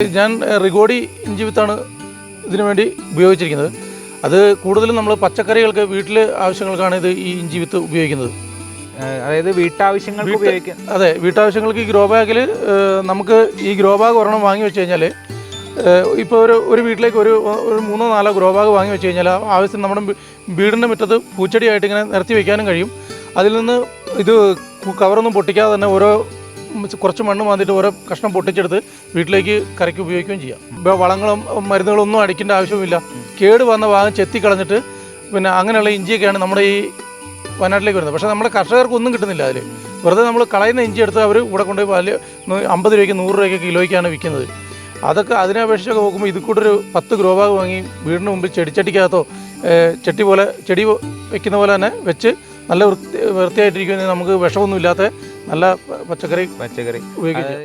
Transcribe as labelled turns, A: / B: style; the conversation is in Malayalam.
A: ഞാൻ റിഗോഡി ഇഞ്ചി വിത്താണ് ഇതിനു വേണ്ടി ഉപയോഗിച്ചിരിക്കുന്നത്. അത് കൂടുതലും നമ്മൾ പച്ചക്കറികൾക്ക് വീട്ടിലെ ആവശ്യങ്ങൾക്കാണ് ഇത് ഈ ഇഞ്ചി വിത്ത് ഉപയോഗിക്കുന്നത്
B: അതായത് വീട്ടാവശ്യങ്ങൾക്ക് ഉപയോഗിക്കാം
A: അതെ വീട്ടാവശ്യങ്ങൾക്ക് ഈ ഗ്രോ ബാഗിൽ നമുക്ക് ഈ ഗ്രോ ബാഗ് ഒരെണ്ണം വാങ്ങി വെച്ച് കഴിഞ്ഞാൽ ഇപ്പോൾ ഒരു ഒരു വീട്ടിലേക്ക് ഒരു ഒരു മൂന്നോ നാലോ ഗ്രോ ബാഗ് വാങ്ങി വെച്ച് കഴിഞ്ഞാൽ ആവശ്യം നമ്മുടെ വീടിന്റെ മുറ്റത്ത് പൂച്ചെടിയായിട്ട് ഇങ്ങനെ നിരത്തി വെക്കാനും കഴിയും. അതിൽ നിന്ന് ഇത് കവറൊന്നും പൊട്ടിക്കാതെ തന്നെ ഓരോ കുറച്ച് മണ്ണ് മാന്തിയിട്ട് ഓരോ കഷ്ണം പൊട്ടിച്ചെടുത്ത് വീട്ടിലേക്ക് കരയ്ക്ക് ഉപയോഗിക്കുകയും ചെയ്യാം. ഇപ്പോൾ വളങ്ങളും മരുന്നുകളും ഒന്നും അടിക്കേണ്ട ആവശ്യമില്ല കേട് വന്ന ഭാഗം ചെത്തി കളഞ്ഞിട്ട് പിന്നെ അങ്ങനെയുള്ള ഇഞ്ചിയൊക്കെയാണ് നമ്മുടെ ഈ വയനാട്ടിലേക്ക് വരുന്നത്. പക്ഷേ നമ്മുടെ കർഷകർക്ക് ഒന്നും കിട്ടുന്നില്ല അതിൽ വെറുതെ നമ്മൾ കളയുന്ന ഇഞ്ചി എടുത്ത് അവർ ഇവിടെ കൊണ്ടുപോയി വലിയ അമ്പത് രൂപയ്ക്ക് നൂറ് രൂപയ്ക്ക് കിലോയ്ക്കാണ് വിൽക്കുന്നത്. അതൊക്കെ അതിനെ അപേക്ഷിച്ചൊക്കെ നോക്കുമ്പോൾ ഇത് ഒരു പത്ത് ഗ്രോ ബാഗ് വാങ്ങി വീടിന് മുമ്പിൽ ചെടിച്ചട്ടിക്കകത്തോ ചെട്ടി പോലെ ചെടി വെക്കുന്ന പോലെ തന്നെ വെച്ച് നല്ല വൃത്തി വൃത്തിയായിട്ടിരിക്കുന്നത് നമുക്ക് വിഷമൊന്നുമില്ലാത്ത നല്ല പച്ചക്കറി
B: പച്ചക്കറി. ഉപയോഗിക്കാം.